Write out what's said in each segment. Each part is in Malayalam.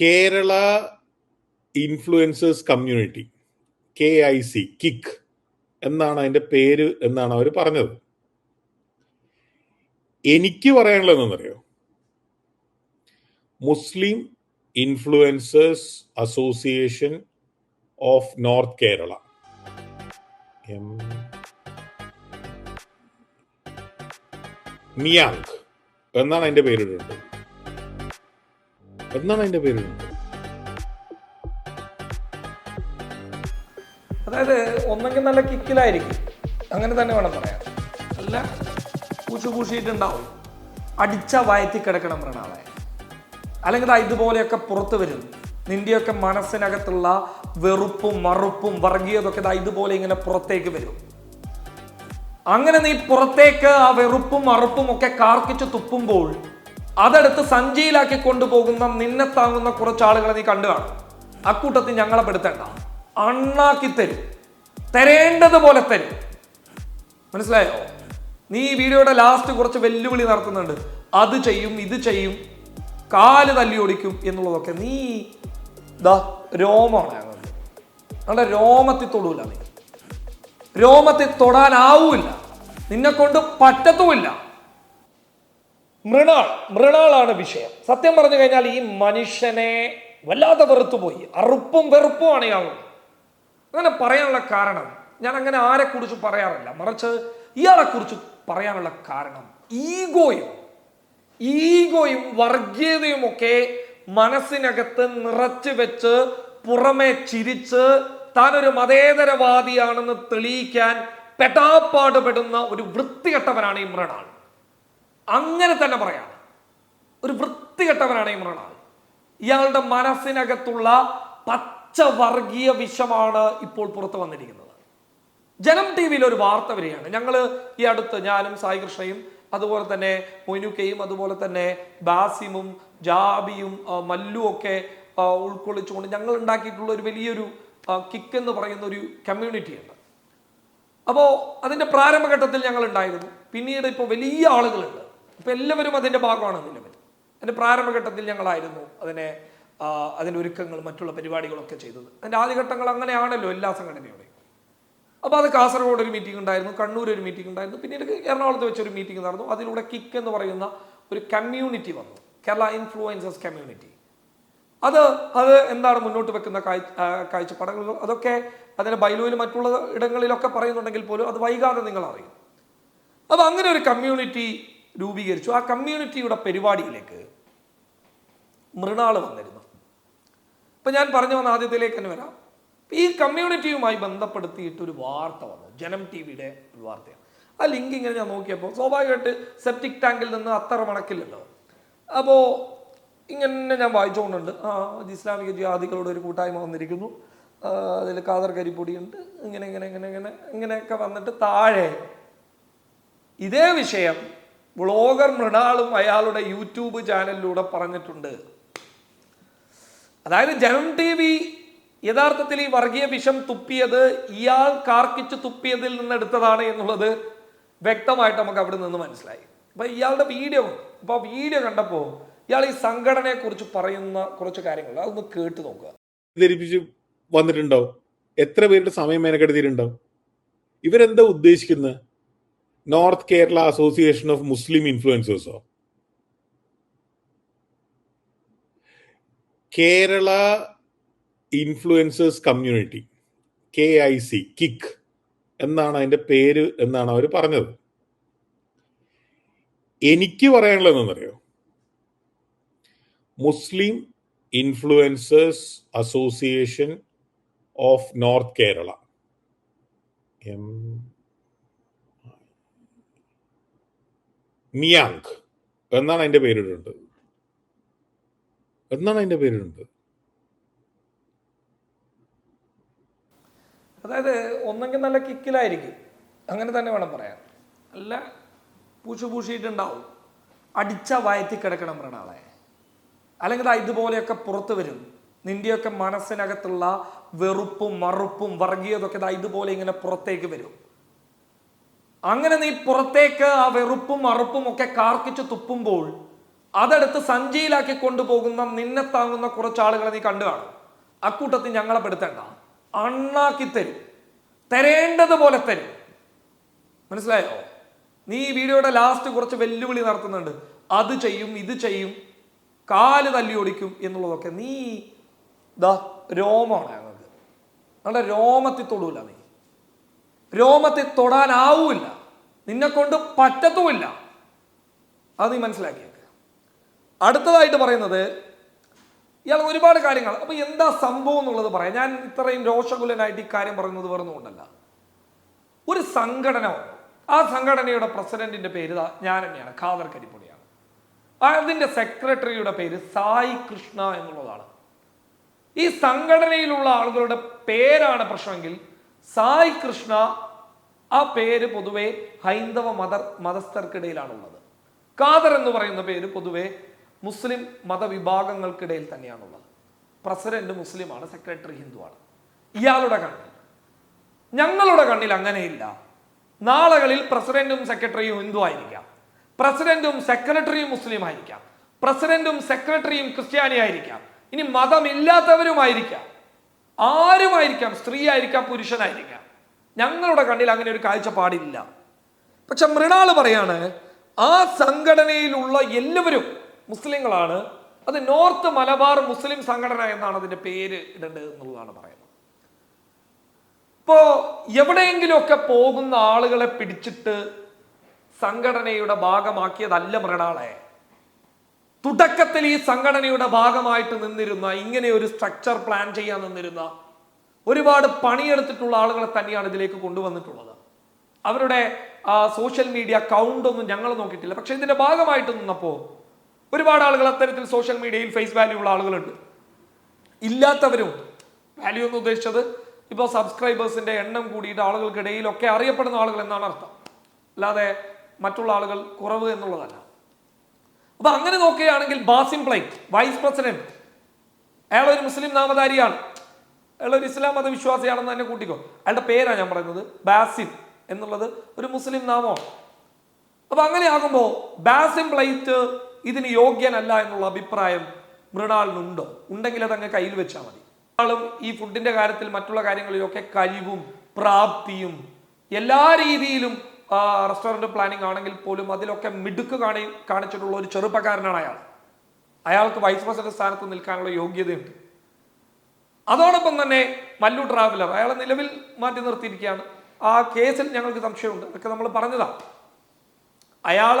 Kerala influencers community K I C kick എന്നാണ് അതിന്റെ പേര് എന്നാണ് അവർ പറഞ്ഞത്. എനിക്ക് പറയാനുള്ളത് എന്നറിയോ Muslim influencers association of north Kerala M. മിയാങ് എന്നാണ് അതിന്റെ പേരിടുന്നത്. എന്നാണ് അതിന്റെ പേര്? അതായത് ഒന്നെങ്കിൽ നല്ല കിക്കിലായിരിക്കും. അങ്ങനെ തന്നെ വേണം പറയാൻ. നല്ല പൂച്ചു പൂശിയിട്ടുണ്ടാവും. അടിച്ച വയറ്റി കിടക്കണം മൃണാളെ. അല്ലെങ്കിൽ ഇതുപോലെയൊക്കെ പുറത്തു വരും. നിന്റെയൊക്കെ മനസ്സിനകത്തുള്ള വെറുപ്പും മറുപ്പും വർഗീയതൊക്കെ ദാ ഇതുപോലെ ഇങ്ങനെ പുറത്തേക്ക് വരും. അങ്ങനെ നീ പുറത്തേക്ക് ആ വെറുപ്പും മറുപ്പും ഒക്കെ കാർക്കിച്ച് തുപ്പുമ്പോൾ അതെടുത്ത് സഞ്ചിയിലാക്കി കൊണ്ടുപോകുന്ന നിന്നെ താങ്ങുന്ന കുറച്ച് ആളുകളെ നീ കണ്ടു കാണും. അക്കൂട്ടത്തിൽ ഞങ്ങളെ പെടുത്തേണ്ട. അണ്ണാക്കി തരും. തരേണ്ടതുപോലെ തരും. മനസ്സിലായോ? നീ ഈ വീഡിയോയുടെ ലാസ്റ്റ് കുറച്ച് വെല്ലുവിളി നടത്തുന്നുണ്ട്. അത് ചെയ്യും ഇത് ചെയ്യും കാൽ തല്ലി ഓടിക്കും എന്നുള്ളതൊക്കെ നീ ദാ രോമമാണ് ഞങ്ങളുടെ രോമത്തിൽ തൊടൂല നീ. രോമത്തിൽ തൊടാനാവൂല നിന്നെ കൊണ്ട് പറ്റത്തുമില്ല. മൃണാൾ മൃണാളാണ് വിഷയം. സത്യം പറഞ്ഞു കഴിഞ്ഞാൽ ഈ മനുഷ്യനെ വല്ലാതെ വെറുത്തുപോയി. അറുപ്പും വെറുപ്പുമാണ് ഇയാളും അങ്ങനെ പറയാനുള്ള കാരണം ഞാൻ അങ്ങനെ ആരെക്കുറിച്ച് പറയാറില്ല. മറിച്ച് ഇയാളെ കുറിച്ച് പറയാനുള്ള കാരണം ഈഗോയും ഈഗോയും വർഗീയതയും ഒക്കെ മനസ്സിനകത്ത് നിറച്ചു വെച്ച് പുറമെ ചിരിച്ച് താനൊരു മതേതരവാദിയാണെന്ന് തെളിയിക്കാൻ പെടാപ്പാടുപെടുന്ന ഒരു വൃത്തികെട്ടവനാണ് ഇമ്രാൻ അങ്ങനെ തന്നെ പറയാം ഒരു വൃത്തികെട്ടവനാണ് ഇമ്രാൻ ഇയാളുടെ മനസ്സിനകത്തുള്ള പച്ചവർഗീയ വിഷമാണ് ഇപ്പോൾ പുറത്തു വന്നിരിക്കുന്നത്. ജനം ടി വിയിൽ ഒരു വാർത്ത വരികയാണ്. ഞങ്ങൾ ഈ അടുത്ത് ഞാനും സായി കൃഷ്ണയും അതുപോലെ തന്നെ മൊയ്നുക്കയും അതുപോലെ തന്നെ ബാസിമും ജാബിയും മല്ലു ഒക്കെ ഉൾക്കൊള്ളിച്ചുകൊണ്ട് ഞങ്ങൾ ഉണ്ടാക്കിയിട്ടുള്ള ഒരു വലിയൊരു കിക്ക് എന്ന് പറയുന്ന ഒരു കമ്മ്യൂണിറ്റി ഉണ്ട്. അപ്പോൾ അതിന്റെ പ്രാരംഭഘട്ടത്തിൽ ഞങ്ങൾ ഉണ്ടായിരുന്നു. പിന്നീട് ഇപ്പോൾ വലിയ ആളുകളുണ്ട്. ഇപ്പൊ എല്ലാവരും അതിന്റെ ഭാഗമാണ് നിലവിൽ അതിന്റെ പ്രാരംഭഘട്ടത്തിൽ ഞങ്ങളായിരുന്നു അതിനെ അതിന്റെ ഒരുക്കങ്ങൾ മറ്റുള്ള പരിപാടികളൊക്കെ ചെയ്തത്. അതിന്റെ ആദ്യഘട്ടങ്ങൾ അങ്ങനെയാണല്ലോ എല്ലാ സംഘടനയോടെയും. അപ്പോൾ അത് കാസർഗോഡ് ഒരു മീറ്റിംഗ് ഉണ്ടായിരുന്നു കണ്ണൂർ ഒരു മീറ്റിംഗ് ഉണ്ടായിരുന്നു പിന്നീട് എറണാകുളത്ത് വെച്ചൊരു മീറ്റിംഗ് നടന്നു. അതിലൂടെ കിക്ക് എന്ന് പറയുന്ന ഒരു കമ്മ്യൂണിറ്റി വന്നു. കേരള ഇൻഫ്ലുവൻസസ് കമ്മ്യൂണിറ്റി അത് അത് എന്താണ് മുന്നോട്ട് വെക്കുന്ന കാഴ്ച കാഴ്ചപ്പാടുകൾ? അതൊക്കെ അതിന്റെ ബൈലോയിൽ മറ്റുള്ള ഇടങ്ങളിലൊക്കെ പറയുന്നുണ്ടെങ്കിൽ പോലും അത് വൈകാതെ നിങ്ങൾ അറിയും അപ്പോൾ അങ്ങനെ ഒരു കമ്മ്യൂണിറ്റി രൂപീകരിച്ചു. ആ കമ്മ്യൂണിറ്റിയുടെ പരിപാടിയിലേക്ക് മൃണാൾ വന്നിരുന്നു. അപ്പം ഞാൻ പറഞ്ഞു വന്ന ആദ്യത്തിലേക്ക് തന്നെ വരാം. ഈ കമ്മ്യൂണിറ്റിയുമായി ബന്ധപ്പെടുത്തിയിട്ട് ഒരു വാർത്ത വന്നു. ജനം ടി വിയുടെ ഒരു വാർത്തയാണ്. ആ ലിങ്ക് ഇങ്ങനെ ഞാൻ നോക്കിയപ്പോൾ സ്വാഭാവികമായിട്ട് സെപ്റ്റിക് ടാങ്കിൽ നിന്ന് അത്ര മണക്കില്ലല്ലോ. അപ്പോൾ ഇങ്ങനെ ഞാൻ വായിച്ചുകൊണ്ടുണ്ട്. ആ ഇസ്ലാമിക ജിഹാദികളുടെ ഒരു കൂട്ടായ്മ വന്നിരിക്കുന്നു. അതിൽ കാദർ കരിപ്പൊടിയുണ്ട്. ഇങ്ങനെ ഇങ്ങനെ ഇങ്ങനെ ഇങ്ങനെ ഇങ്ങനെയൊക്കെ വന്നിട്ട് താഴെ ഇതേ വിഷയം വ്ളോഗർ മൃണാളും അയാളുടെ യൂട്യൂബ് ചാനലിലൂടെ പറഞ്ഞിട്ടുണ്ട്. അതായത് ജനം ടി വി യഥാർത്ഥത്തിൽ ഈ വർഗീയ വിഷം തുപ്പിയത് ഇയാൾ കാർക്കിച്ച് തുപ്പിയതിൽ നിന്ന് എടുത്തതാണ് എന്നുള്ളത് വ്യക്തമായിട്ട് നമുക്ക് അവിടെ നിന്ന് മനസ്സിലായി. അപ്പൊ ഇയാളുടെ വീഡിയോ അപ്പൊ ആ വീഡിയോ കണ്ടപ്പോൾ ഇയാൾ ഈ സംഘടനയെ കുറിച്ച് പറയുന്ന കുറച്ച് കാര്യങ്ങൾ അതൊന്ന് കേട്ട് നോക്കുക. ധരിപ്പിച്ച് വന്നിട്ടുണ്ടാവും. എത്ര പേരുടെ സമയം ഇവരെന്താ ഉദ്ദേശിക്കുന്നത് north Kerala association of Muslim ഇൻഫ്ലുവൻസേഴ്സോ Kerala influencers community K I C kick എന്നാണ് അതിന്റെ പേര് എന്നാണ് അവർ പറഞ്ഞത്. എനിക്ക് പറയാനുള്ളത് എന്നറിയോ Muslim influencers association of north Kerala M മിയാങ് എന്നാണ് അതിന്റെ പേരിടുന്നത്. എന്നാണ് അതിന്റെ പേരിടുന്നത്? അതായത് ഒന്നെങ്കിൽ നല്ല കിക്കിലായിരിക്കും. അങ്ങനെ തന്നെ വേണം പറയാൻ. നല്ല പൂശുപൂശിയിട്ടുണ്ടാവും. അടിച്ച വയറ്റി കിടക്കണം മൃണാളെ അല്ലെങ്കിൽ ഇതുപോലെയൊക്കെ പുറത്തു വരും. നിന്റെയൊക്കെ മനസ്സിനകത്തുള്ള വെറുപ്പും മറുപ്പും വർഗീയതൊക്കെ ഇതുപോലെ ഇങ്ങനെ പുറത്തേക്ക് വരും. അങ്ങനെ നീ പുറത്തേക്ക് ആ വെറുപ്പും അറുപ്പും ഒക്കെ കാർക്കിച്ച് തുപ്പുമ്പോൾ അതെടുത്ത് സഞ്ചിയിലാക്കി കൊണ്ടുപോകുന്ന നിന്നെ താങ്ങുന്ന കുറച്ച് ആളുകളെ നീ കണ്ടു കാണും. അക്കൂട്ടത്തിൽ ഞങ്ങളെ പെടുത്തേണ്ട. അണ്ണാക്കി തരും. തരേണ്ടതുപോലെ തരും. മനസ്സിലായോ? നീ ഈ വീഡിയോയുടെ ലാസ്റ്റ് കുറച്ച് വെല്ലുവിളി നടത്തുന്നുണ്ട്. അത് ചെയ്യും ഇത് ചെയ്യും കാൽ തല്ലി ഓടിക്കും എന്നുള്ളതൊക്കെ നീ ദാ രോമമാണ് ഞങ്ങൾക്ക്. നമ്മുടെ രോമത്തിൽ തൊടൂല നീ. രോമത്തിൽ തൊടാനാവൂല്ല. നിന്നെ കൊണ്ട് പറ്റത്തുമില്ല. അത് നീ മനസ്സിലാക്കിയേക്ക്. അടുത്തതായിട്ട് പറയുന്നത് ഇയാൾ ഒരുപാട് കാര്യങ്ങൾ. അപ്പൊ എന്താ സംഭവം എന്നുള്ളത് പറയാം. ഞാൻ ഇത്രയും രോഷകുലനായിട്ട് ഈ കാര്യം പറയുന്നത് വേറെ കൊണ്ടല്ല. ഒരു സംഘടന വന്നു. ആ സംഘടനയുടെ പ്രസിഡന്റിന്റെ പേര് ഞാൻ തന്നെയാണ്. ഖാദർ കരിപ്പൊടിയാണ് അതിന്റെ സെക്രട്ടറിയുടെ പേര് സായി കൃഷ്ണ എന്നുള്ളതാണ്. ഈ സംഘടനയിലുള്ള ആളുകളുടെ പേരാണ് പ്രശ്നമെങ്കിൽ സായി കൃഷ്ണ ആ പേര് പൊതുവെ ഹൈന്ദവ മത മതസ്ഥർക്കിടയിലാണുള്ളത്. കാദർ എന്ന് പറയുന്ന പേര് പൊതുവെ മുസ്ലിം മതവിഭാഗങ്ങൾക്കിടയിൽ തന്നെയാണുള്ളത്. പ്രസിഡന്റ് മുസ്ലിമാണ് സെക്രട്ടറി ഹിന്ദുവാണ്. ഇയാളുടെ കണ്ണിൽ. ഞങ്ങളുടെ കണ്ണിൽ അങ്ങനെയില്ല. നാളുകളിൽ പ്രസിഡന്റും സെക്രട്ടറിയും ഹിന്ദു ആയിരിക്കാം. പ്രസിഡന്റും സെക്രട്ടറിയും മുസ്ലിം ആയിരിക്കാം. പ്രസിഡന്റും സെക്രട്ടറിയും ക്രിസ്ത്യാനി ആയിരിക്കാം. ഇനി മതമില്ലാത്തവരുമായിരിക്കാം. ആരുമായിരിക്കാം സ്ത്രീ ആയിരിക്കാം പുരുഷനായിരിക്കാം. ഞങ്ങളുടെ കണ്ണിൽ അങ്ങനെ ഒരു കാഴ്ചപ്പാടില്ല. പക്ഷെ മൃണാൾ പറയാണ് ആ സംഘടനയിലുള്ള എല്ലാവരും മുസ്ലിങ്ങളാണ് അത് നോർത്ത് മലബാർ മുസ്ലിം സംഘടന എന്നാണ് അതിന്റെ പേര് ഇടേണ്ടത് എന്നുള്ളതാണ് പറയുന്നത്. ഇപ്പോൾ എവിടെയെങ്കിലുമൊക്കെ പോകുന്ന ആളുകളെ പിടിച്ചിട്ട് സംഘടനയുടെ ഭാഗമാക്കിയതല്ല മൃണാളെ. തുടക്കത്തിൽ ഈ സംഘടനയുടെ ഭാഗമായിട്ട് നിന്നിരുന്ന ഇങ്ങനെ ഒരു സ്ട്രക്ചർ പ്ലാൻ ചെയ്യാൻ നിന്നിരുന്ന ഒരുപാട് പണിയെടുത്തിട്ടുള്ള ആളുകളെ തന്നെയാണ് ഇതിലേക്ക് കൊണ്ടുവന്നിട്ടുള്ളത്. അവരുടെ സോഷ്യൽ മീഡിയ കൗണ്ട് ഒന്നും ഞങ്ങൾ നോക്കിയിട്ടില്ല. പക്ഷെ ഇതിന്റെ ഭാഗമായിട്ട് നിന്നപ്പോൾ ഒരുപാട് ആളുകൾ അത്തരത്തിൽ സോഷ്യൽ മീഡിയയിൽ ഫേസ് വാല്യൂ ഉള്ള ആളുകളുണ്ട്. ഇല്ലാത്തവരും വാല്യൂ എന്ന് ഉദ്ദേശിച്ചത് ഇപ്പോൾ സബ്സ്ക്രൈബേഴ്സിന്റെ എണ്ണം കൂടിയിട്ട് ആളുകൾക്കിടയിലൊക്കെ അറിയപ്പെടുന്ന ആളുകൾ എന്നാണ് അർത്ഥം. അല്ലാതെ മറ്റുള്ള ആളുകൾ കുറവ് എന്നുള്ളതല്ല. അപ്പൊ അങ്ങനെ നോക്കുകയാണെങ്കിൽ ബാസിം പ്ലൈ വൈസ് പ്രസിഡന്റ്. അയാൾ ഒരു മുസ്ലിം നാമധാരിയാണ്. അയാൾ ഒരു ഇസ്ലാം മതവിശ്വാസിയാണെന്ന് തന്നെ കൂട്ടിക്കോ. അയാളുടെ പേരാണ് ഞാൻ പറയുന്നത് ബാസിം എന്നുള്ളത് ഒരു മുസ്ലിം നാമമാണ്. അപ്പൊ അങ്ങനെയാകുമ്പോൾ ബാസിം പ്ലൈറ്റ് ഇതിന് യോഗ്യനല്ല എന്നുള്ള അഭിപ്രായം മൃണാളിനുണ്ടോ ഉണ്ടെങ്കിൽ അത് അങ്ങ് കയ്യിൽ വെച്ചാൽ മതി. ആളും ഈ ഫുഡിന്റെ കാര്യത്തിൽ മറ്റുള്ള കാര്യങ്ങളിലൊക്കെ കഴിവും പ്രാപ്തിയും എല്ലാ രീതിയിലും റെസ്റ്റോറന്റ് പ്ലാനിംഗ് ആണെങ്കിൽ പോലും അതിലൊക്കെ മിടുക്ക് കാണി കാണിച്ചിട്ടുള്ള ഒരു ചെറുപ്പക്കാരനാണ് അയാൾ. അയാൾക്ക് വൈസ് പ്രസിഡന്റ് സ്ഥാനത്ത് നിൽക്കാനുള്ള യോഗ്യതയുണ്ട്. അതോടൊപ്പം തന്നെ മല്ലു ട്രാവലർ അയാളെ നിലവിൽ മാറ്റി നിർത്തിയിരിക്കുകയാണ്. ആ കേസിൽ ഞങ്ങൾക്ക് സംശയമുണ്ട്. അതൊക്കെ നമ്മൾ പറഞ്ഞതാ. അയാൾ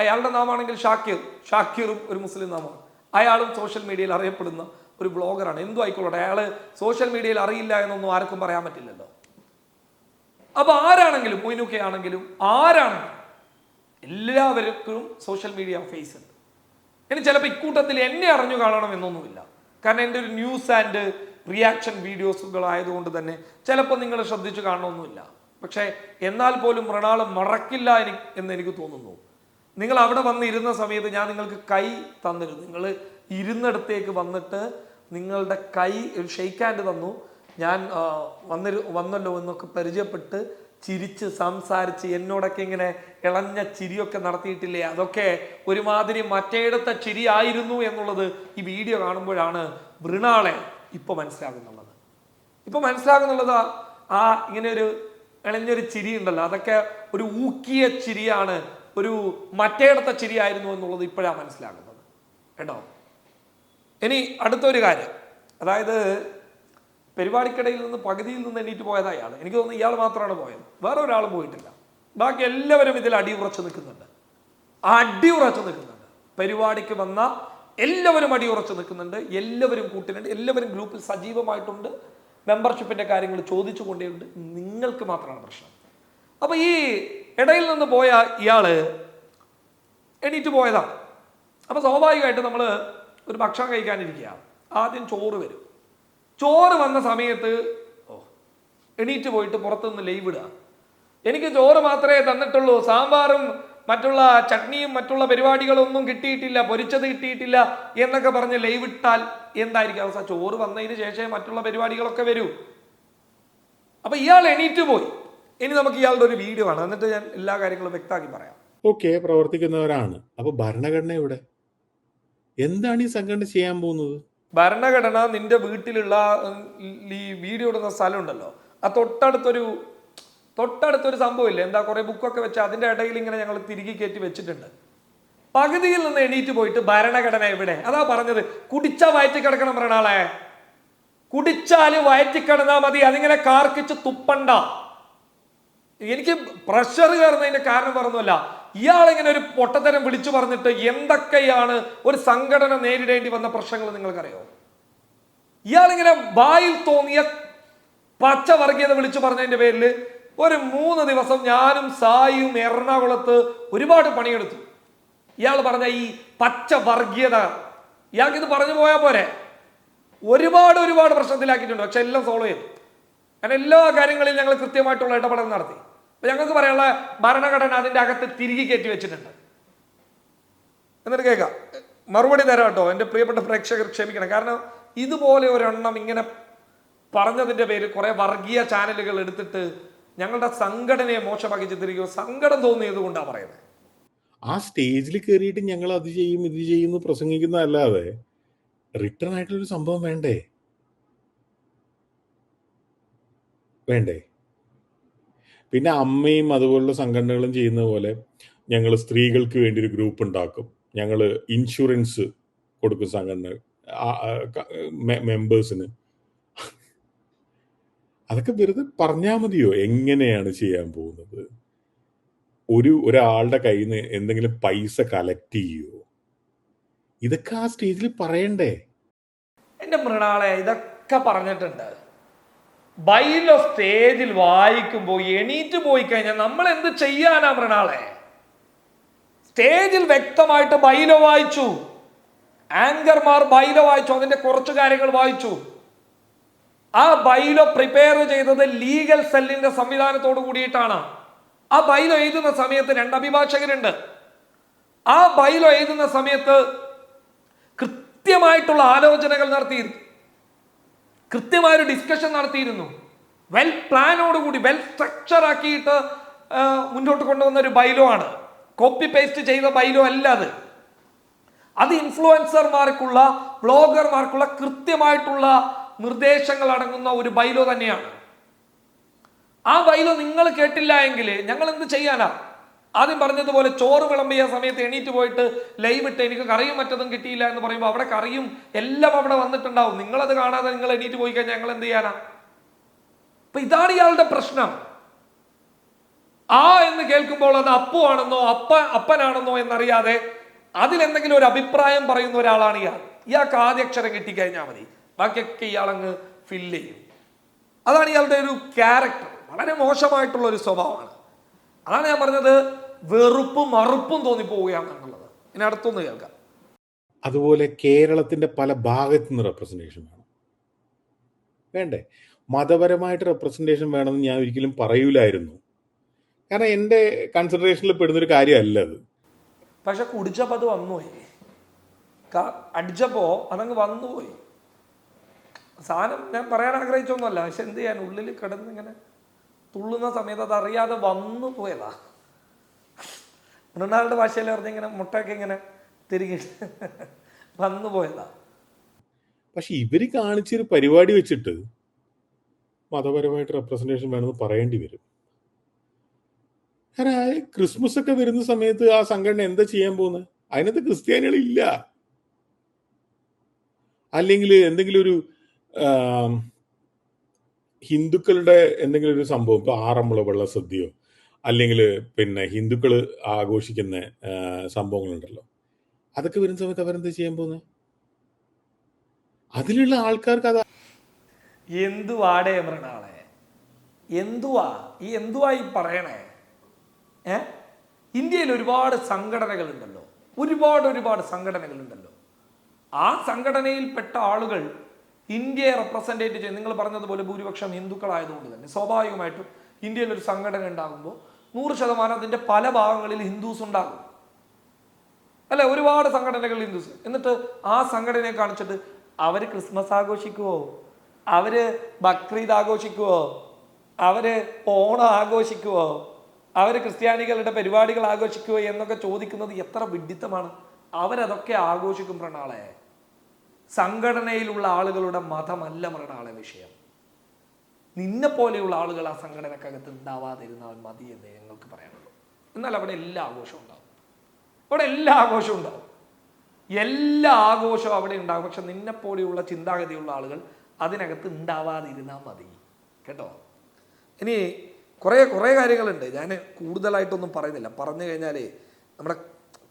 അയാളുടെ നാമാണെങ്കിൽ ഷാക്കിർ ഷാക്കിറും ഒരു മുസ്ലിം നാമമാണ് അയാളും സോഷ്യൽ മീഡിയയിൽ അറിയപ്പെടുന്ന ഒരു ബ്ലോഗറാണ് എന്തു അയാൾ സോഷ്യൽ മീഡിയയിൽ അറിയില്ല എന്നൊന്നും ആർക്കും പറയാൻ പറ്റില്ലല്ലോ. അപ്പൊ ആരാണെങ്കിലും മൊയ്നൂക്കെ ആണെങ്കിലും ആരാണെങ്കിലും എല്ലാവർക്കും സോഷ്യൽ മീഡിയ ഫേസ് ഉണ്ട്. ഇനി ചിലപ്പോൾ ഇക്കൂട്ടത്തിൽ എന്നെ അറിഞ്ഞു കാണണം എന്നൊന്നുമില്ല. കാരണം എന്റെ ഒരു ന്യൂസ് ആൻഡ് റിയാക്ഷൻ വീഡിയോസുകൾ ആയതുകൊണ്ട് തന്നെ ചിലപ്പോൾ നിങ്ങൾ ശ്രദ്ധിച്ചു കാണണമെന്നില്ല പക്ഷേ എന്നാൽ പോലും മൃണാൾ മറക്കില്ല എനി- എന്ന് എനിക്ക് തോന്നുന്നു. നിങ്ങൾ അവിടെ വന്നിരുന്ന സമയത്ത് ഞാൻ നിങ്ങൾക്ക് കൈ തന്നിരുന്നു. നിങ്ങൾ ഇരുന്നിടത്തേക്ക് വന്നിട്ട് നിങ്ങളുടെ കൈ ഒരു ഷെയ്ക്ക് ഹാൻഡ് തന്നു. ഞാൻ വന്നൊരു വന്നല്ലോ എന്നൊക്കെ പരിചയപ്പെട്ട് ചിരിച്ച് സംസാരിച്ച് എന്നോടൊക്കെ ഇങ്ങനെ ഇളഞ്ഞ ചിരിയൊക്കെ നടത്തിയിട്ടില്ലേ? അതൊക്കെ ഒരുമാതിരി മറ്റേടത്തെ ചിരി ആയിരുന്നു എന്നുള്ളത് ഈ വീഡിയോ കാണുമ്പോഴാണ് മൃണാളെ ഇപ്പൊ മനസ്സിലാകുന്നുള്ളത്. ഇപ്പൊ മനസ്സിലാകുന്നുള്ളത് ആ ഇങ്ങനെ ഒരു ഇളഞ്ഞൊരു ചിരി ഉണ്ടല്ലോ. അതൊക്കെ ഒരു ഊക്കിയ ചിരിയാണ് ഒരു മറ്റേടത്തെ ചിരിയായിരുന്നു എന്നുള്ളത് ഇപ്പോഴാണ് മനസ്സിലാകുന്നത്. കേട്ടോ? ഇനി അടുത്തൊരു കാര്യം. അതായത് പരിപാടിക്കിടയിൽ നിന്ന് പകുതിയിൽ നിന്ന് എണ്ണീറ്റ് പോയതാ ഇയാൾ എനിക്ക് തോന്നുന്നു ഇയാൾ മാത്രമാണ് പോയത്. വേറെ ഒരാളും പോയിട്ടില്ല. ബാക്കി എല്ലാവരും ഇതിൽ അടിയുറച്ച് നിൽക്കുന്നുണ്ട്. അടിയുറച്ച് നിൽക്കുന്നുണ്ട്. പരിപാടിക്ക് വന്ന എല്ലാവരും അടിയുറച്ച് നിൽക്കുന്നുണ്ട്. എല്ലാവരും കൂട്ടിനുണ്ട്. എല്ലാവരും ഗ്രൂപ്പിൽ സജീവമായിട്ടുണ്ട്. മെമ്പർഷിപ്പിന്റെ കാര്യങ്ങൾ ചോദിച്ചു കൊണ്ടേയുണ്ട്. നിങ്ങൾക്ക് മാത്രമാണ് പ്രശ്നം. അപ്പോൾ ഈ ഇടയിൽ നിന്ന് പോയ ഇയാൾ എണീറ്റ് പോയതാണ് അപ്പോൾ സ്വാഭാവികമായിട്ട് നമ്മൾ ഒരു ഭക്ഷണം കഴിക്കാനിരിക്കുക ആദ്യം ചോറ് വരും. ചോറ് വന്ന സമയത്ത് ഓ എണീറ്റ് പോയിട്ട് പുറത്തുനിന്ന് ലൈവ് ഇടുക എനിക്ക് ചോറ് മാത്രമേ തന്നിട്ടുള്ളൂ. സാമ്പാറും മറ്റുള്ള ചട്നിയും മറ്റുള്ള പരിപാടികളൊന്നും കിട്ടിയിട്ടില്ല പൊരിച്ചത് കിട്ടിയിട്ടില്ല എന്നൊക്കെ പറഞ്ഞ് ലൈവ് ഇട്ടാൽ എന്തായിരിക്കും അവസ്ഥ? ചോറ് വന്നതിന് ശേഷമേ മറ്റുള്ള പരിപാടികളൊക്കെ വരൂ. അപ്പൊ ഇയാൾ എണീറ്റ് പോയി. ഇനി നമുക്ക് ഇയാളുടെ ഒരു വീഡിയോ ആണ് എന്നിട്ട് ഞാൻ എല്ലാ കാര്യങ്ങളും വ്യക്തമാക്കി പറയാം. ഓക്കെ പ്രവർത്തിക്കുന്നവരാണ്. അപ്പൊ ഭരണഘടന ഇവിടെ എന്താണ് ഈ സംഘടന ചെയ്യാൻ പോകുന്നത്? ഭരണഘടന നിന്റെ വീട്ടിലുള്ള ഈ വീഡിയോ ഇടുന്ന സ്ഥലം ഉണ്ടല്ലോ ആ തൊട്ടടുത്തൊരു തൊട്ടടുത്തൊരു സംഭവമില്ലേ? എന്താ കുറെ ബുക്കൊക്കെ വെച്ച് അതിന്റെ ഇടയിൽ ഇങ്ങനെ ഞങ്ങൾ തിരികെ കയറ്റി വെച്ചിട്ടുണ്ട്. പകുതിയിൽ നിന്ന് എണീറ്റ് പോയിട്ട് ഭരണഘടന ഇവിടെ അതാ പറഞ്ഞത് കുടിച്ച വയറ്റി കിടക്കണം മൃണാളെ കുടിച്ചാൽ വയറ്റി കിടന്നാ മതി അതിങ്ങനെ കാർക്കിച്ച് തുപ്പണ്ട. എനിക്ക് പ്രഷർ കയറുന്നതിന്റെ കാരണം പറഞ്ഞല്ല ഇയാൾ ഇങ്ങനെ ഒരു പൊട്ടത്തരം വിളിച്ചു പറഞ്ഞിട്ട് എന്തൊക്കെയാണ് ഒരു സംഘടന നേരിടേണ്ടി വന്ന പ്രശ്നങ്ങൾ നിങ്ങൾക്കറിയോ? ഇയാളിങ്ങനെ വായിൽ തോന്നിയ പച്ച വർഗീയത വിളിച്ചു പറഞ്ഞതിന്റെ പേരിൽ ഒരു മൂന്ന് ദിവസം ഞാനും സായിയും എറണാകുളത്ത് ഒരുപാട് പണിയെടുത്തു. ഇയാൾ പറഞ്ഞ ഈ പച്ച വർഗീയത ഇയാൾക്ക് ഇത് പറഞ്ഞു പോയാൽ പോരെ. ഒരുപാട് ഒരുപാട് പ്രശ്നത്തിലാക്കിയിട്ടുണ്ട് പക്ഷെ എല്ലാം സോൾവ് ചെയ്തു. അങ്ങനെ എല്ലാ കാര്യങ്ങളിലും ഞങ്ങൾ കൃത്യമായിട്ടുള്ള ഇടപെടൽ നടത്തി. ഞങ്ങൾക്ക് പറയാനുള്ള ഭരണഘടന അതിന്റെ അകത്ത് തിരികെ കയറ്റി വെച്ചിട്ടുണ്ട്. എന്നിട്ട് കേൾക്കാം. മറുപടി തരാം കേട്ടോ. എന്റെ പ്രിയപ്പെട്ട പ്രേക്ഷകർ ക്ഷമിക്കണം. കാരണം ഇതുപോലെ ഒരെണ്ണം ഇങ്ങനെ പറഞ്ഞതിന്റെ പേര് കുറേ വർഗീയ ചാനലുകൾ എടുത്തിട്ട് ഞങ്ങളുടെ സംഘടനയെ മോശമാക്കി ചിന്തിരിക്കുമോ സങ്കടം തോന്നിയത് കൊണ്ടാണ് പറയുന്നത്. ആ സ്റ്റേജിൽ കയറിയിട്ട് ഞങ്ങൾ അത് ചെയ്യും ഇത് ചെയ്യും എന്ന് പ്രസംഗിക്കുന്നതല്ലാതെ റിട്ടേൺ ആയിട്ടുള്ളൊരു സംഭവം വേണ്ടേ? വേണ്ടേ? പിന്നെ അമ്മയും അതുപോലുള്ള സംഘടനകളും ചെയ്യുന്ന പോലെ ഞങ്ങൾ സ്ത്രീകൾക്ക് വേണ്ടി ഒരു ഗ്രൂപ്പ് ഉണ്ടാക്കും. ഞങ്ങൾ ഇൻഷുറൻസ് കൊടുക്കും സംഘടന മെമ്പേഴ്സിന്. അതൊക്കെ വെറുതെ പറഞ്ഞാൽ മതിയോ? എങ്ങനെയാണ് ചെയ്യാൻ പോകുന്നത്? ഒരു ഒരാളുടെ കയ്യിൽ നിന്ന് എന്തെങ്കിലും പൈസ കളക്ട് ചെയ്യുമോ ഇതൊക്കെ ആ സ്റ്റേജിൽ പറയണ്ടേ? എന്റെ മൃണാളെ ഇതൊക്കെ പറഞ്ഞിട്ടുണ്ട്. ബൈലോ സ്റ്റേജിൽ വായിക്കുമ്പോൾ എണീറ്റ് പോയി കഴിഞ്ഞാൽ നമ്മൾ എന്ത് ചെയ്യാനാ മൃണാളെ? സ്റ്റേജിൽ വ്യക്തമായിട്ട് ബൈലോ വായിച്ചു. ആങ്കർമാർ ബൈലോ വായിച്ചു അതിന്റെ കുറച്ച് കാര്യങ്ങൾ വായിച്ചു. ആ ബൈലോ പ്രിപ്പയർ ചെയ്തത് ലീഗൽ സെല്ലിന്റെ സംവിധാനത്തോട് കൂടിയിട്ടാണ്. ആ ബൈലോ എഴുതുന്ന സമയത്ത് രണ്ട് അഭിഭാഷകരുണ്ട്. ആ ബൈലോ എഴുതുന്ന സമയത്ത് കൃത്യമായിട്ടുള്ള ആലോചനകൾ നടത്തിയിരുന്നു. കൃത്യമായൊരു ഡിസ്കഷൻ നടത്തിയിരുന്നു. വെൽ പ്ലാനോട് കൂടി വെൽ സ്ട്രക്ചർ ആക്കിയിട്ട് മുന്നോട്ട് കൊണ്ടുവന്ന ഒരു ബൈലോ ആണ്. കോപ്പി പേസ്റ്റ് ചെയ്ത ബൈലോ അല്ല അത്. അത് ഇൻഫ്ലുവൻസർമാർക്കുള്ള ബ്ലോഗർമാർക്കുള്ള കൃത്യമായിട്ടുള്ള നിർദ്ദേശങ്ങൾ അടങ്ങുന്ന ഒരു ബൈലോ തന്നെയാണ്. ആ ബൈലോ നിങ്ങൾ കേട്ടില്ല എങ്കിൽ ഞങ്ങൾ എന്ത് ചെയ്യാനാ? ആദ്യം പറഞ്ഞതുപോലെ ചോറ് വിളമ്പിയ സമയത്ത് എണീറ്റ് പോയിട്ട് ലൈവ് ഇട്ട് എനിക്ക് കറിയും മറ്റതും കിട്ടിയില്ല എന്ന് പറയുമ്പോൾ അവിടെ കറിയും എല്ലാം അവിടെ വന്നിട്ടുണ്ടാവും. നിങ്ങളത് കാണാതെ നിങ്ങൾ എണീറ്റ് പോയി കഴിഞ്ഞാൽ ഞങ്ങൾ എന്ത് ചെയ്യാനാ? അപ്പൊ ഇതാണ് ഇയാളുടെ പ്രശ്നം. ആ എന്ന് കേൾക്കുമ്പോൾ അത് അപ്പു ആണെന്നോ അപ്പ അപ്പനാണെന്നോ എന്നറിയാതെ അതിലെന്തെങ്കിലും ഒരു അഭിപ്രായം പറയുന്ന ഒരാളാണ് ഇയാൾ. ഇയാൾക്ക് ആദ്യ അക്ഷരം കിട്ടിക്കഴിഞ്ഞാൽ മതി. ബാക്കിയൊക്കെ ഇയാളങ്ങ് ഫില്ല് ചെയ്യും. അതാണ് ഇയാളുടെ ഒരു ക്യാരക്ടർ വളരെ മോശമായിട്ടുള്ള ഒരു സ്വഭാവമാണ്. അതാണ് ഞാൻ പറഞ്ഞത്. വെറുപ്പും മറുപ്പും തോന്നിപ്പോവുകയാണെന്നുള്ളത് ഇനി അടുത്തൊന്ന് കേൾക്കാം. അതുപോലെ കേരളത്തിന്റെ പല ഭാഗത്തു നിന്ന് റെപ്രസെന്റേഷൻ വേണം. വേണ്ടേ? മതപരമായിട്ട് റെപ്രസെന്റേഷൻ വേണമെന്ന് ഞാൻ ഒരിക്കലും പറയൂലായിരുന്നു. കാരണം എന്റെ കൺസിഡറേഷനിൽ പെടുന്ന ഒരു കാര്യമല്ല അത്. പക്ഷെ കുടിച്ചപ്പോൾ അത് വന്നുപോയി. അടിച്ചപ്പോ അതങ്ങ് വന്നുപോയി. സാധനം ഞാൻ പറയാൻ ആഗ്രഹിച്ചൊന്നുമല്ല. പക്ഷെ എന്ത് ചെയ്യാൻ? ഉള്ളിൽ കിടന്ന് ഇങ്ങനെ തുള്ളുന്ന സമയത്ത് അത് അറിയാതെ വന്നു പോയതാ മൃണാളുടെ ഭാഷയിൽ പറഞ്ഞ ഇങ്ങനെ മുട്ടയൊക്കെ ഇങ്ങനെ തിരികെ വന്നു പോയതാ. പക്ഷെ ഇവർ കാണിച്ചൊരു പരിപാടി വെച്ചിട്ട് മതപരമായിട്ട് റെപ്രസെന്റേഷൻ വേണമെന്ന് പറയേണ്ടി വരും. കാരണം ക്രിസ്മസ് ഒക്കെ വരുന്ന സമയത്ത് ആ സംഘടന എന്താ ചെയ്യാൻ പോകുന്നത് അതിനകത്ത് ക്രിസ്ത്യാനികൾ ഇല്ല. അല്ലെങ്കിൽ എന്തെങ്കിലും ഒരു ഹിന്ദുക്കളുടെ എന്തെങ്കിലും ഒരു സംഭവം ഇപ്പൊ ആറന്മുള വെള്ളസദ്യയോ അല്ലെങ്കിൽ പിന്നെ ഹിന്ദുക്കൾ ആഘോഷിക്കുന്ന സംഭവങ്ങളുണ്ടല്ലോ. അതൊക്കെ വരുന്ന സമയത്ത് അവരെന്ത് ചെയ്യാൻ പോകുന്നത് അതിലുള്ള ആൾക്കാർക്ക് അത് എന്തുവാടേ മൃണാളെ? എന്തുവാ? ഈ എന്തുവാ ഈ പറയണേ? ഏ? ഇന്ത്യയിൽ ഒരുപാട് സംഘടനകളുണ്ടല്ലോ. ഒരുപാട് ഒരുപാട് സംഘടനകളുണ്ടല്ലോ. ആ സംഘടനയിൽപ്പെട്ട ആളുകൾ ഇന്ത്യയെ റെപ്രസെന്റേറ്റ് ചെയ്യും നിങ്ങൾ പറഞ്ഞതുപോലെ ഭൂരിപക്ഷം ഹിന്ദുക്കളായതുകൊണ്ട് തന്നെ സ്വാഭാവികമായിട്ടും ഇന്ത്യയിൽ ഒരു സംഘടന ഉണ്ടാകുമ്പോൾ നൂറ് ശതമാനം അതിന്റെ പല ഭാഗങ്ങളിൽ ഹിന്ദുസ് ഉണ്ടാകും. അല്ലെ? ഒരുപാട് സംഘടനകൾ ഹിന്ദുസ്. എന്നിട്ട് ആ സംഘടനയെ കാണിച്ചിട്ട് അവർ ക്രിസ്മസ് ആഘോഷിക്കുവോ? അവർ ബക്രീദ് ആഘോഷിക്കുവോ? അവർ ഓണം ആഘോഷിക്കുവോ? അവർ ക്രിസ്ത്യാനികളുടെ പരിപാടികൾ ആഘോഷിക്കുവോ എന്നൊക്കെ ചോദിക്കുന്നത് എത്ര വിഡിത്തമാണ്. അവരതൊക്കെ ആഘോഷിക്കും മൃണാളെ സംഘടനയിലുള്ള ആളുകളുടെ മതമല്ല മൃണാളെ വിഷയം. നിന്നെ പോലെയുള്ള ആളുകൾ ആ സംഘടനക്കകത്ത് ഉണ്ടാവാതിരുന്നാൽ മതി എന്ന് ഞങ്ങൾക്ക് പറയാനുള്ളൂ. എന്നാൽ അവിടെ എല്ലാ ആഘോഷവും ഉണ്ടാവും. അവിടെ എല്ലാ ആഘോഷവും ഉണ്ടാവും. എല്ലാ ആഘോഷവും അവിടെ ഉണ്ടാകും പക്ഷെ നിന്നെ പോലെയുള്ള ചിന്താഗതിയുള്ള ആളുകൾ അതിനകത്ത് ഉണ്ടാവാതിരുന്നാൽ മതി. കേട്ടോ? ഇനി കുറേ കുറേ കാര്യങ്ങളുണ്ട്. ഞാൻ കൂടുതലായിട്ടൊന്നും പറയുന്നില്ല. പറഞ്ഞു കഴിഞ്ഞാൽ നമ്മുടെ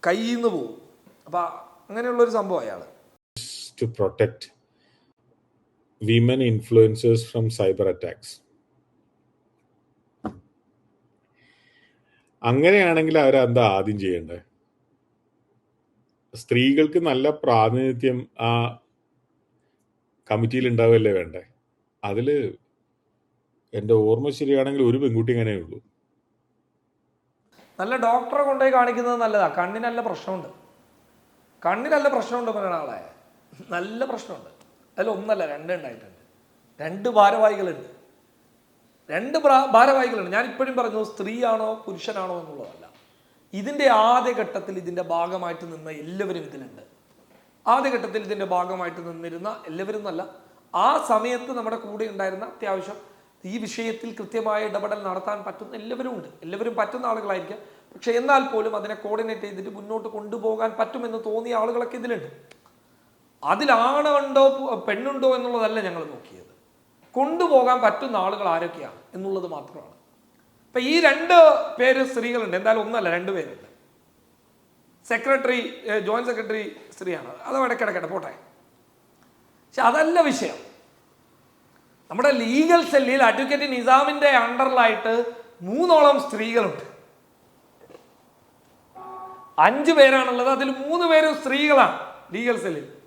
കയ്യിൽ നിന്ന് പോവും. അപ്പം അങ്ങനെയുള്ളൊരു സംഭവം അയാൾ to protect women influencers from cyber attacks. അങ്ങനെയാണെങ്കിൽ അവരെന്താ ആദ്യം ചെയ്യേണ്ടത് സ്ത്രീകൾക്ക് നല്ല പ്രാതിനിധ്യം ആ കമ്മിറ്റിയിൽ ഉണ്ടാവുകയല്ലേ വേണ്ടേ? അതിൽ എന്റെ ഓർമ്മ ശരിയാണെങ്കിൽ ഒരു പെൺകുട്ടി ഇങ്ങനെ ഉള്ളൂ. നല്ല ഡോക്ടറെ കൊണ്ടുപോയി കാണിക്കുന്നത് നല്ലതാ. കണ്ണിനല്ല നല്ല പ്രശ്നമുണ്ട്. കണ്ണിനല്ല നല്ല പ്രശ്നമുണ്ട് ആളെ. നല്ല പ്രശ്നമുണ്ട്. അതിൽ ഒന്നല്ല രണ്ട് ഭാരവാഹികളുണ്ട്. രണ്ട് ഭാരവാഹികളുണ്ട്. ഞാൻ ഇപ്പോഴും പറഞ്ഞു സ്ത്രീയാണോ പുരുഷനാണോ എന്നുള്ളതല്ല. ഇതിന്റെ ആദ്യഘട്ടത്തിൽ ഇതിന്റെ ഭാഗമായിട്ട് നിന്ന എല്ലാവരും ഇതിലുണ്ട്. ആദ്യഘട്ടത്തിൽ ഇതിന്റെ ഭാഗമായിട്ട് നിന്നിരുന്ന എല്ലാവരും എന്നല്ല ആ സമയത്ത് നമ്മുടെ കൂടെ ഉണ്ടായിരുന്ന അത്യാവശ്യം ഈ വിഷയത്തിൽ കൃത്യമായ ഇടപെടൽ നടത്താൻ പറ്റുന്ന എല്ലാവരും ഉണ്ട്. എല്ലാവരും പറ്റുന്ന ആളുകളായിരിക്കാം. പക്ഷേ എന്നാൽ പോലും അതിനെ കോർഡിനേറ്റ് ചെയ്തിട്ട് മുന്നോട്ട് കൊണ്ടുപോകാൻ പറ്റുമെന്ന് തോന്നിയ ആളുകളൊക്കെ ഇതിലുണ്ട്. അതിലാണുണ്ടോ പെണ്ണുണ്ടോ എന്നുള്ളതല്ല ഞങ്ങൾ നോക്കിയത്. കൊണ്ടുപോകാൻ പറ്റുന്ന ആളുകൾ ആരൊക്കെയാണ് എന്നുള്ളത് മാത്രമാണ്. അപ്പം ഈ രണ്ട് പേര് സ്ത്രീകളുണ്ട്. എന്തായാലും ഒന്നല്ല രണ്ട് പേരുണ്ട്. സെക്രട്ടറി ജോയിന്റ് സെക്രട്ടറി സ്ത്രീയാണ്. അത് ഇടയ്ക്കിടയ്ക്കട്ടെ പോട്ടെ. പക്ഷെ അതല്ല വിഷയം. നമ്മുടെ ലീഗൽ സെല്ലിൽ അഡ്വക്കേറ്റ് നിസാമിന്റെ അണ്ടറിലായിട്ട് മൂന്നോളം സ്ത്രീകളുണ്ട്. അഞ്ച് പേരാണുള്ളത്. അതിൽ മൂന്ന് പേരും സ്ത്രീകളാണ് ലീഗൽ സെല്ലിൽ.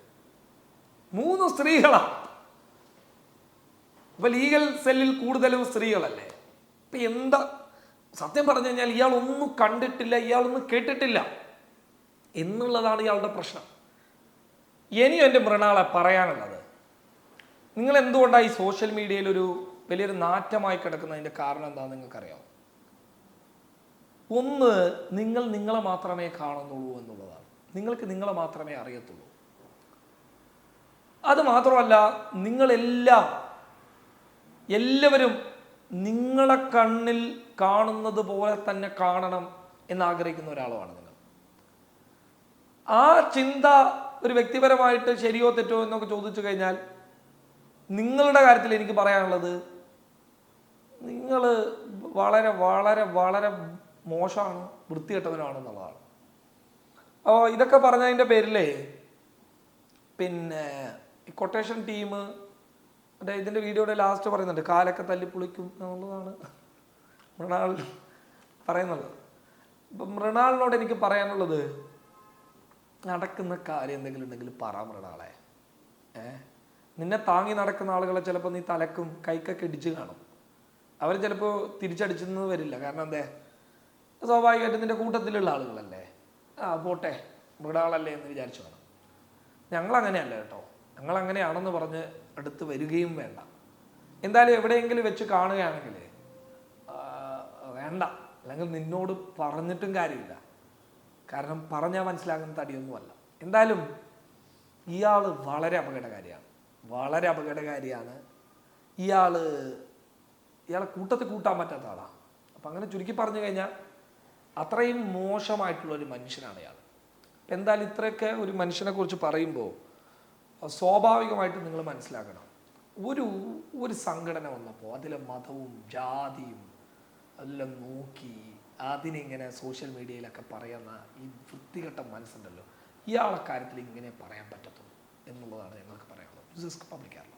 മൂന്ന് സ്ത്രീകളാണ് ഇപ്പൊ ലീഗൽ സെല്ലിൽ കൂടുതലും സ്ത്രീകളല്ലേ? ഇപ്പൊ എന്താ? സത്യം പറഞ്ഞു കഴിഞ്ഞാൽ ഇയാൾ ഒന്നും കണ്ടിട്ടില്ല ഇയാളൊന്നും കേട്ടിട്ടില്ല എന്നുള്ളതാണ് ഇയാളുടെ പ്രശ്നം. ഇനിയും എന്റെ മൃണാളെ പറയാനുള്ളത് നിങ്ങൾ എന്തുകൊണ്ടാണ് ഈ സോഷ്യൽ മീഡിയയിൽ ഒരു വലിയൊരു നാറ്റമായി കിടക്കുന്നതിന്റെ കാരണം എന്താണെന്ന് നിങ്ങൾക്കറിയാം ഒന്ന് നിങ്ങൾ നിങ്ങളെ മാത്രമേ കാണുന്നുള്ളൂ എന്നുള്ളതാണ്. നിങ്ങൾക്ക് നിങ്ങളെ മാത്രമേ അറിയത്തുള്ളൂ. അത് മാത്രമല്ല നിങ്ങളെല്ലാം എല്ലാവരും നിങ്ങളെ കണ്ണിൽ കാണുന്നത് പോലെ തന്നെ കാണണം എന്നാഗ്രഹിക്കുന്ന ഒരാളുമാണ് നിങ്ങൾ. ആ ചിന്ത ഒരു വ്യക്തിപരമായിട്ട് ശരിയോ തെറ്റോ എന്നൊക്കെ ചോദിച്ചു കഴിഞ്ഞാൽ നിങ്ങളുടെ കാര്യത്തിൽ എനിക്ക് പറയാനുള്ളത് നിങ്ങൾ വളരെ വളരെ വളരെ മോശമാണ് വൃത്തികെട്ടവനാണെന്നുള്ളതാണ്. അപ്പോൾ ഇതൊക്കെ പറഞ്ഞതിന്റെ പേരിലേ പിന്നെ ഈ കൊട്ടേഷൻ ടീം അതെ ഇതിന്റെ വീഡിയോയുടെ ലാസ്റ്റ് പറയുന്നുണ്ട് കാലൊക്കെ തല്ലിപ്പൊളിക്കും എന്നുള്ളതാണ് മൃണാൾ പറയുന്നത്. ഇപ്പം മൃണാളിനോട് എനിക്ക് പറയാനുള്ളത് നടക്കുന്ന കാര്യം എന്തെങ്കിലും ഉണ്ടെങ്കിൽ പറ മൃണാളെ. ഏ? നിന്നെ താങ്ങി നടക്കുന്ന ആളുകളെ ചിലപ്പോൾ നീ തലക്കും കൈക്കൊക്കെ ഇടിച്ച് കാണും. അവർ ചിലപ്പോൾ തിരിച്ചടിച്ചെന്ന് വരില്ല. കാരണം എന്തേ? സ്വാഭാവികമായിട്ടും നിന്റെ കൂട്ടത്തിലുള്ള ആളുകളല്ലേ? ആ പോട്ടെ മൃണാളല്ലേ എന്ന് വിചാരിച്ചു കാണും. ഞങ്ങൾ അങ്ങനെയല്ല കേട്ടോ. ഞങ്ങൾ അങ്ങനെയാണെന്ന് പറഞ്ഞ് അടുത്ത് വരികയും വേണ്ട. എന്തായാലും എവിടെയെങ്കിലും വെച്ച് കാണുകയാണെങ്കിൽ വേണ്ട. അല്ലെങ്കിൽ നിന്നോട് പറഞ്ഞിട്ടും കാര്യമില്ല. കാരണം പറഞ്ഞാൽ മനസ്സിലാകുന്ന തടിയൊന്നുമല്ല. എന്തായാലും ഇയാൾ വളരെ അപകടകാരിയാണ്. വളരെ അപകടകാരിയാണ്. ഇയാൾ ഇയാളെ കൂട്ടത്തിൽ കൂട്ടാൻ പറ്റാത്ത ആളാണ് അപ്പം അങ്ങനെ ചുരുക്കി പറഞ്ഞു കഴിഞ്ഞാൽ അത്രയും മോശമായിട്ടുള്ള ഒരു മനുഷ്യനാണ് ഇയാൾ എന്തായാലും ഇത്രയൊക്കെ ഒരു മനുഷ്യനെ കുറിച്ച് പറയുമ്പോൾ സ്വാഭാവികമായിട്ട് നിങ്ങൾ മനസ്സിലാക്കണം. ഒരു ഒരു സംഘടന വന്നപ്പോൾ അതിലെ മതവും ജാതിയും എല്ലാം നോക്കി അതിനിങ്ങനെ സോഷ്യൽ മീഡിയയിലൊക്കെ പറയുന്ന ഈ വൃത്തികെട്ട മനസ്സുണ്ടല്ലോ ഇയാളെ കാര്യത്തിൽ ഇങ്ങനെ പറയാൻ പറ്റത്തുള്ളൂ എന്നുള്ളതാണ് ഞങ്ങൾക്ക് പറയാനുള്ളത്. പബ്ലിക് കേരളം